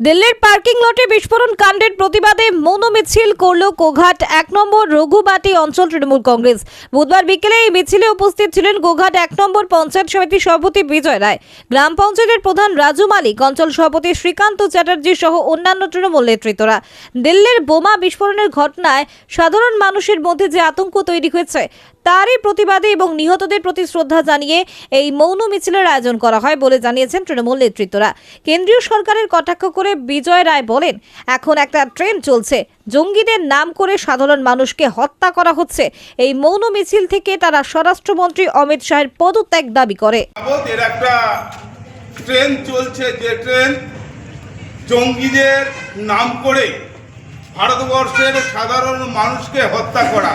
দিল্লির পার্কিং লটে বিস্ফোরণ কাণ্ডের প্রতিবাদে মৌন মিছিল করল কোঘাট এক নম্বর রঘুবাটি অঞ্চল তৃণমূল কংগ্রেস। বুধবার বিকেলে এই মিছিলে উপস্থিত ছিলেন গোঘাট এক নম্বর পঞ্চায়েত সমিতির সভাপতি বিজয় রায়। গ্রাম পঞ্চায়েতের প্রধান রাজু মালিক, অঞ্চল সভাপতি শ্রীকান্ত চ্যাটার্জি সহ অন্যান্য তৃণমূল নেতৃত্বরা। দিল্লির বোমা বিস্ফোরণের ঘটনায় সাধারণ মানুষের মধ্যে যে আতঙ্ক তৈরি হয়েছে তারই প্রতিবাদে এবং নিহতদের প্রতি শ্রদ্ধা জানিয়ে এই মৌন মিছিলের আয়োজন করা হয় বলে জানিয়েছেন তৃণমূল নেতৃত্বরা। কেন্দ্রীয় সরকারের কটাক্ষ করে বিজয় রায় বলেন, এখন একটা ট্রেন্ড চলছে। জঙ্গিদের নাম করে সাধারণ মানুষকে হত্যা করা হচ্ছে। এই মৌন মিছিল থেকে তারা স্বরাষ্ট্রমন্ত্রী অমিত শাহের পদত্যাগ দাবি করে। ট্রেন চলছে, যে ট্রেন জঙ্গিদের নাম করে ভারতবর্ষের সাধারণ মানুষকে হত্যা করা।